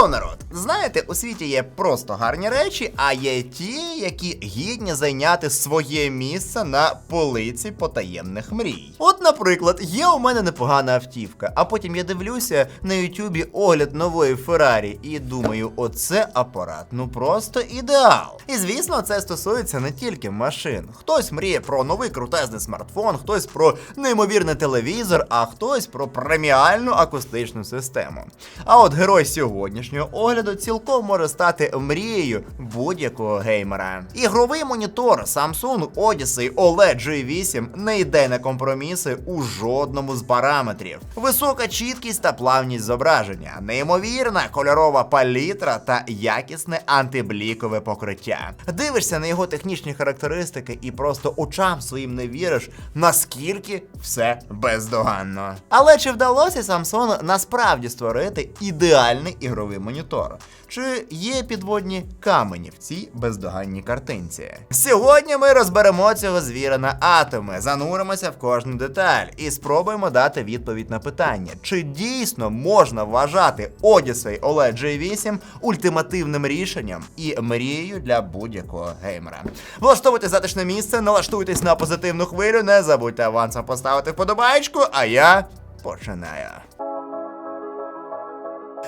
Йоу, народ! Знаєте, у світі є просто гарні речі, а є ті, які гідні зайняти своє місце на полиці потаємних мрій. От, наприклад, є у мене непогана автівка, а потім я дивлюся на Ютубі огляд нової Феррарі і думаю, оце апарат, ну просто ідеал. І звісно, це стосується не тільки машин. Хтось мріє про новий крутезний смартфон, хтось про неймовірний телевізор, а хтось про преміальну акустичну систему. А от герой сьогоднішнього огляду цілком може стати мрією будь-якого геймера. Ігровий монітор Samsung Odyssey OLED G8 не йде на компроміси у жодному з параметрів. Висока чіткість та плавність зображення, неймовірна кольорова палітра та якісне антиблікове покриття. Дивишся на його технічні характеристики і просто очам своїм не віриш, наскільки все бездоганно. Але чи вдалося Samsung насправді створити ідеальний ігровий монітор? Чи є підводні камені в цій бездоганній картинці? Сьогодні ми розберемо цього звіра на атоми, зануримося в кожну деталь і спробуємо дати відповідь на питання, чи дійсно можна вважати Odyssey OLED G8 ультимативним рішенням і мрією для будь-якого геймера. Влаштовуйте затишне місце, налаштуйтесь на позитивну хвилю, не забудьте авансом поставити вподобайку, а я починаю.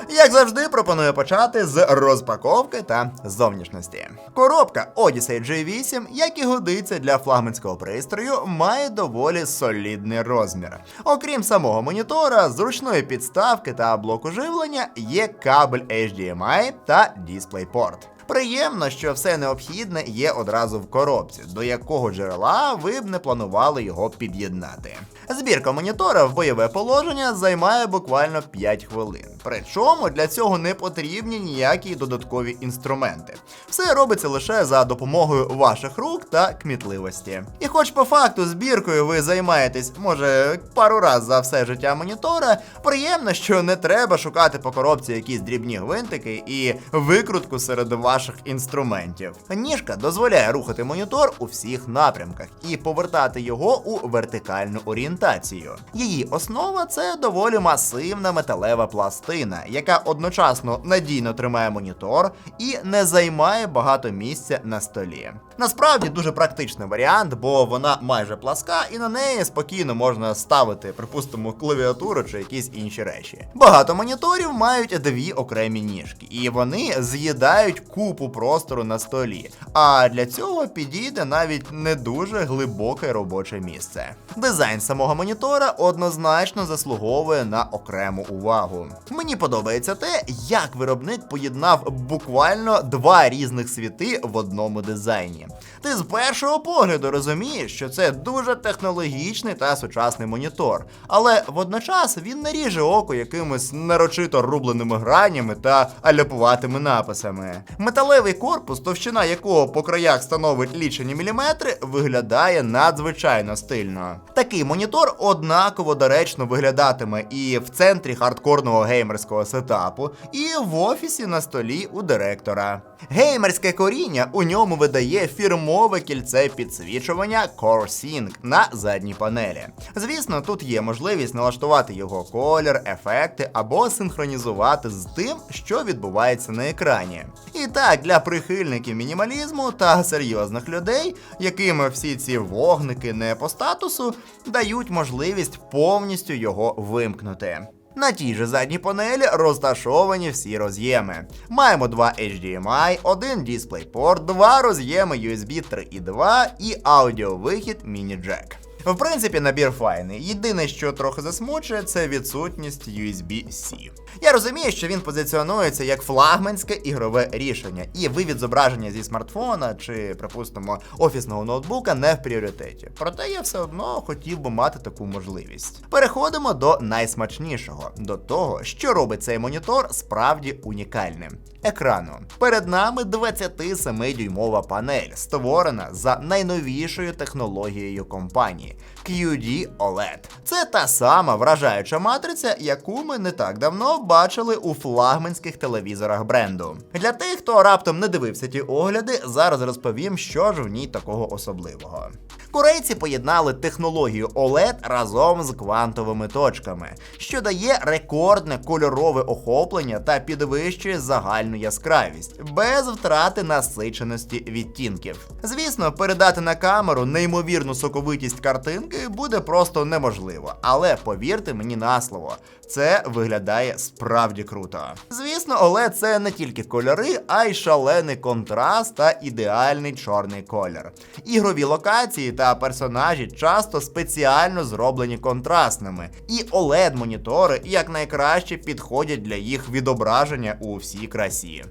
Як завжди, пропоную почати з розпаковки та зовнішності. Коробка Odyssey G8, як і годиться для флагманського пристрою, має доволі солідний розмір. Окрім самого монітора, зручної підставки та блоку живлення є кабель HDMI та DisplayPort. Приємно, що все необхідне є одразу в коробці, до якого джерела ви б не планували його під'єднати. Збірка монітора в бойове положення займає буквально 5 хвилин. Причому для цього не потрібні ніякі додаткові інструменти. Все робиться лише за допомогою ваших рук та кмітливості. І хоч по факту збіркою ви займаєтесь, може, пару раз за все життя монітора, приємно, що не треба шукати по коробці якісь дрібні гвинтики і викрутку серед ваших інструментів. Ніжка дозволяє рухати монітор у всіх напрямках і повертати його у вертикальну орієнтацію. Її основа це доволі масивна металева пластина, яка одночасно надійно тримає монітор і не займає багато місця на столі. Насправді дуже практичний варіант, бо вона майже пласка, і на неї спокійно можна ставити, припустимо, клавіатуру чи якісь інші речі. Багато моніторів мають дві окремі ніжки, і вони з'їдають купу простору на столі. А для цього підійде навіть не дуже глибоке робоче місце. Дизайн самого монітора однозначно заслуговує на окрему увагу. Мені подобається те, як виробник поєднав буквально два різних світи в одному дизайні. Ти з першого погляду розумієш, що це дуже технологічний та сучасний монітор, але водночас він не ріже око якимись нарочито рубленими гранями та аляпуватими написами. Металевий корпус, товщина якого по краях становить лічені міліметри, виглядає надзвичайно стильно. Такий монітор однаково доречно виглядатиме і в центрі хардкорного геймерського сетапу, і в офісі на столі у директора. Геймерське коріння у ньому видає фірмове кільце підсвічування CoreSync на задній панелі. Звісно, тут є можливість налаштувати його колір, ефекти або синхронізувати з тим, що відбувається на екрані. І так, для прихильників мінімалізму та серйозних людей, яким всі ці вогники не по статусу, дають можливість повністю його вимкнути. На тій же задній панелі розташовані всі роз'єми. Маємо два HDMI, один DisplayPort, два роз'єми USB 3.2 і аудіовихід міні-джек. В принципі, набір файний. Єдине, що трохи засмучує, це відсутність USB-C. Я розумію, що він позиціонується як флагманське ігрове рішення, і вивід зображення зі смартфона чи, припустимо, офісного ноутбука не в пріоритеті. Проте я все одно хотів би мати таку можливість. Переходимо до найсмачнішого, до того, що робить цей монітор справді унікальним. Екрану. Перед нами 27-дюймова панель, створена за найновішою технологією компанії. QD OLED. Це та сама вражаюча матриця, яку ми не так давно бачили у флагманських телевізорах бренду. Для тих, хто раптом не дивився ті огляди, зараз розповім, що ж в ній такого особливого. Корейці поєднали технологію OLED разом з квантовими точками, що дає рекордне кольорове охоплення та підвищує загальну яскравість без втрати насиченості відтінків. Звісно, передати на камеру неймовірну соковитість картинки буде просто неможливо, але повірте мені на слово, це виглядає справді круто. Звісно, OLED це не тільки кольори, а й шалений контраст та ідеальний чорний колір. Ігрові локації та персонажі часто спеціально зроблені контрастними, і oled монітори якнайкраще підходять для їх відображення у всій красі.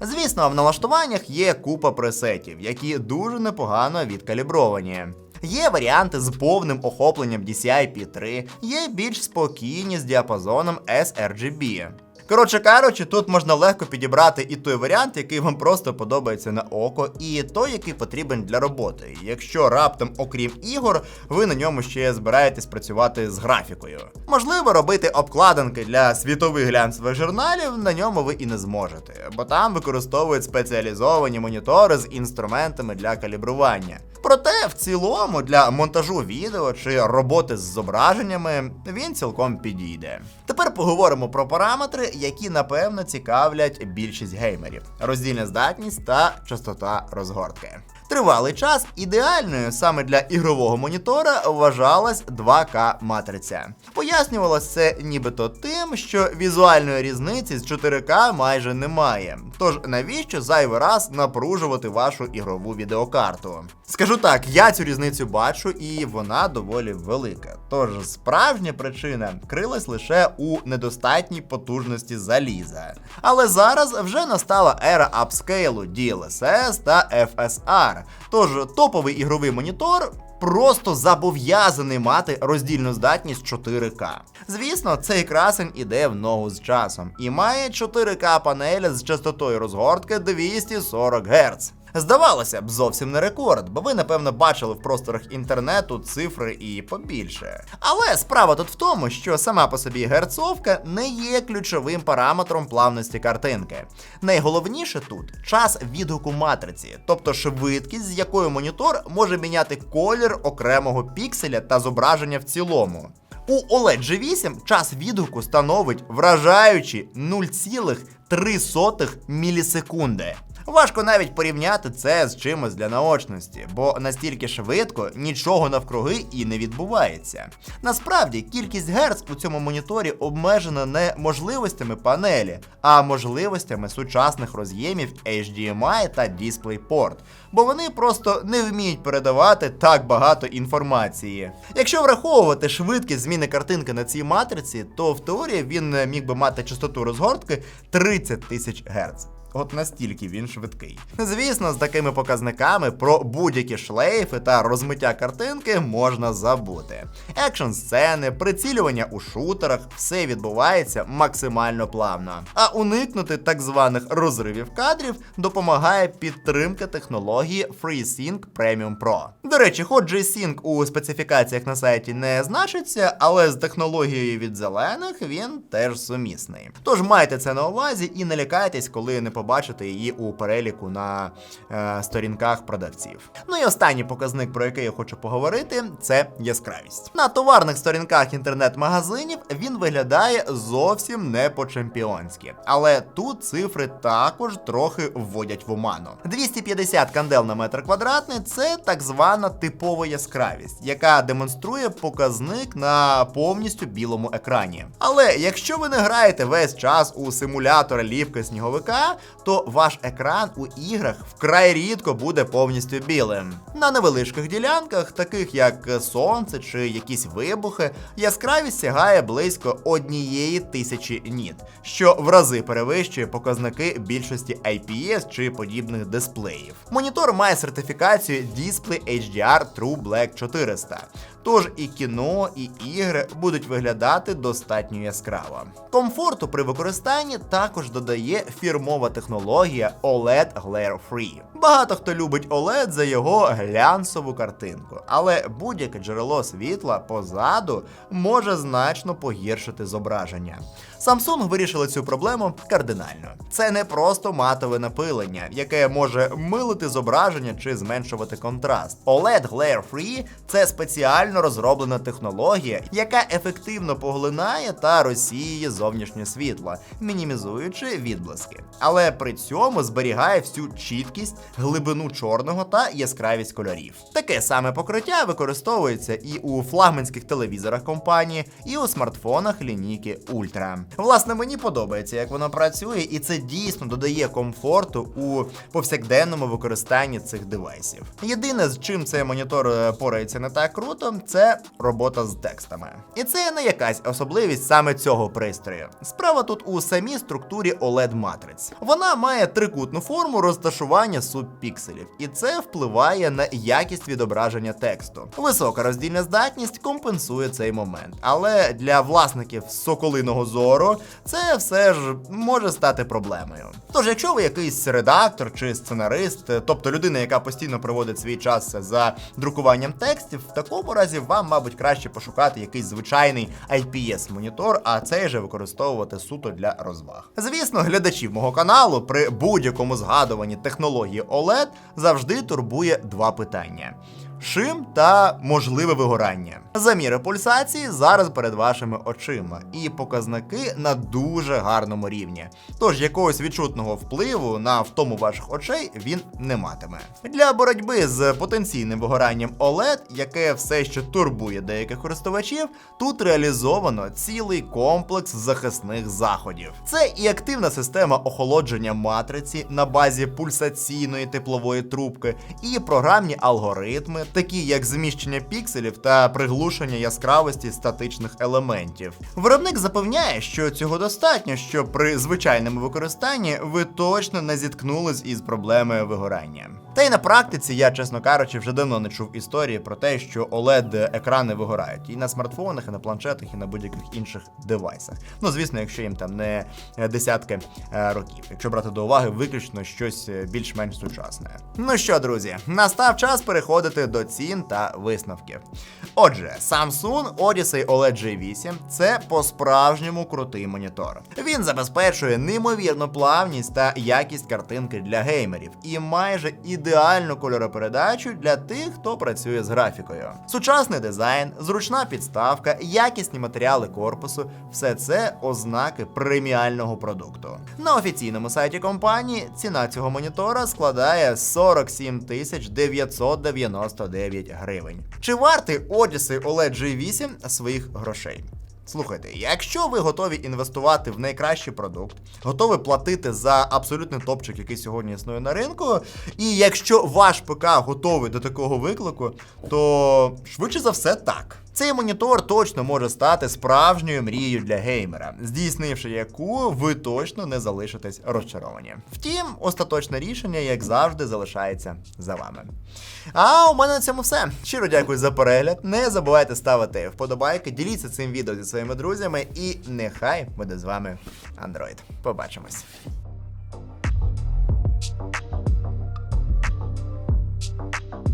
Звісно, в налаштуваннях є купа пресетів, які дуже непогано відкалібровані. Є варіанти з повним охопленням DCI-P3, є більш спокійні з діапазоном sRGB. Коротше кажучи, тут можна легко підібрати і той варіант, який вам просто подобається на око, і той, який потрібен для роботи. Якщо раптом, окрім ігор, ви на ньому ще збираєтесь працювати з графікою. Можливо, робити обкладинки для світових глянцевих журналів на ньому ви і не зможете, бо там використовують спеціалізовані монітори з інструментами для калібрування. Проте, в цілому, для монтажу відео чи роботи з зображеннями він цілком підійде. Тепер поговоримо про параметри, які напевно цікавлять більшість геймерів: роздільна здатність та частота розгортки. Тривалий час ідеальною саме для ігрового монітора вважалась 2К матриця. Пояснювалось це нібито тим, що візуальної різниці з 4К майже немає. Тож навіщо зайвий раз напружувати вашу ігрову відеокарту? Скажу так, я цю різницю бачу, і вона доволі велика. Тож справжня причина крилась лише у недостатній потужності заліза. Але зараз вже настала ера апскейлу DLSS та FSR. Тож топовий ігровий монітор просто зобов'язаний мати роздільну здатність 4К. Звісно, цей красень іде в ногу з часом і має 4К панель з частотою розгортки 240 Гц. Здавалося б, зовсім не рекорд, бо ви, напевно, бачили в просторах інтернету цифри і побільше. Але справа тут в тому, що сама по собі герцовка не є ключовим параметром плавності картинки. Найголовніше тут час відгуку матриці, тобто швидкість, з якою монітор може міняти колір окремого пікселя та зображення в цілому. У OLED G8 час відгуку становить вражаючі 0,3 мілісекунди. Важко навіть порівняти це з чимось для наочності, бо настільки швидко нічого навкруги і не відбувається. Насправді, кількість герц у цьому моніторі обмежена не можливостями панелі, а можливостями сучасних роз'ємів HDMI та DisplayPort, бо вони просто не вміють передавати так багато інформації. Якщо враховувати швидкість зміни картинки на цій матриці, то в теорії він міг би мати частоту розгортки 30 тисяч Гц. От настільки він швидкий. Звісно, з такими показниками про будь-які шлейфи та розмиття картинки можна забути. Екшн сцени, прицілювання у шутерах, все відбувається максимально плавно. А уникнути так званих розривів кадрів допомагає підтримка технології FreeSync Premium Pro. До речі, хоч G-Sync у специфікаціях на сайті не значиться, але з технологією від зелених він теж сумісний. Тож майте це на увазі і не лякайтесь, коли не побачите її у переліку на е, сторінках продавців. Ну і останній показник, про який я хочу поговорити, це яскравість. На товарних сторінках інтернет-магазинів він виглядає зовсім не по-чемпіонськи. Але тут цифри також трохи вводять в оману. 250 кандел на метр квадратний це так звана типова яскравість, яка демонструє показник на повністю білому екрані. Але якщо ви не граєте весь час у симулятор ліпки сніговика, то ваш екран у іграх вкрай рідко буде повністю білим. На невеличких ділянках, таких як сонце чи якісь вибухи, яскравість сягає близько однієї тисячі ніт, що в рази перевищує показники більшості IPS чи подібних дисплеїв. Монітор має сертифікацію Display HDR True Black 400. Тож і кіно, і ігри будуть виглядати достатньо яскраво. Комфорту при використанні також додає фірмова технологія OLED Glare Free. Багато хто любить OLED за його глянцеву картинку, але будь-яке джерело світла позаду може значно погіршити зображення. Samsung вирішили цю проблему кардинально. Це не просто матове напилення, яке може милити зображення чи зменшувати контраст. OLED Glare Free – це спеціально розроблена технологія, яка ефективно поглинає та розсіює зовнішнє світло, мінімізуючи відблиски, але при цьому зберігає всю чіткість, глибину чорного та яскравість кольорів. Таке саме покриття використовується і у флагманських телевізорах компанії, і у смартфонах лінійки Ultra. Власне, мені подобається, як воно працює, і це дійсно додає комфорту у повсякденному використанні цих девайсів. Єдине, з чим цей монітор е, порається не так круто, це робота з текстами. І це не якась особливість саме цього пристрою. Справа тут у самій структурі OLED матриць. Вона має трикутну форму розташування субпікселів, і це впливає на якість відображення тексту. Висока роздільна здатність компенсує цей момент, але для власників соколиного зору це все ж може стати проблемою. Тож, якщо ви якийсь редактор чи сценарист, тобто людина, яка постійно проводить свій час за друкуванням текстів, в такому разі вам, мабуть, краще пошукати якийсь звичайний IPS-монітор, а цей же використовувати суто для розваг. Звісно, глядачів мого каналу при будь-якому згадуванні технології OLED завжди турбує два питання. Шим та можливе вигорання. Заміри пульсації зараз перед вашими очима, і показники на дуже гарному рівні. Тож якогось відчутного впливу на втому ваших очей він не матиме. Для боротьби з потенційним вигоранням OLED, яке все ще турбує деяких користувачів, тут реалізовано цілий комплекс захисних заходів. Це і активна система охолодження матриці на базі пульсаційної теплової трубки, і програмні алгоритми, такі як зміщення пікселів та приглушення яскравості статичних елементів. Виробник запевняє, що цього достатньо, щоб при звичайному використанні ви точно не зіткнулись із проблемою вигорання. Та й на практиці я, чесно кажучи, вже давно не чув історії про те, що oled екрани вигорають і на смартфонах, і на планшетах, і на будь-яких інших девайсах. Ну, звісно, якщо їм там не е, десятки е, років, якщо брати до уваги виключно щось е, більш-менш сучасне. Ну що, друзі, настав час переходити до цін та висновків. Отже, Samsung Odyssey OLED G8 це по-справжньому крутий монітор. Він забезпечує неймовірну плавність та якість картинки для геймерів і майже ідеальну кольоропередачу для тих, хто працює з графікою. Сучасний дизайн, зручна підставка, якісні матеріали корпусу все це ознаки преміального продукту. На офіційному сайті компанії ціна цього монітора складає 47 990 99 гривень. Чи варти Odyssey OLED G8 своїх грошей? Слухайте, якщо ви готові інвестувати в найкращий продукт, готові платити за абсолютний топчик, який сьогодні існує на ринку, і якщо ваш ПК готовий до такого виклику, то швидше за все так. Цей монітор точно може стати справжньою мрією для геймера, здійснивши яку ви точно не залишитесь розчаровані. Втім, остаточне рішення, як завжди, залишається за вами. А у мене на цьому все. Щиро дякую за перегляд. Не забувайте ставити вподобайки, діліться цим відео зі своїми друзями, і нехай буде з вами Android. Побачимось.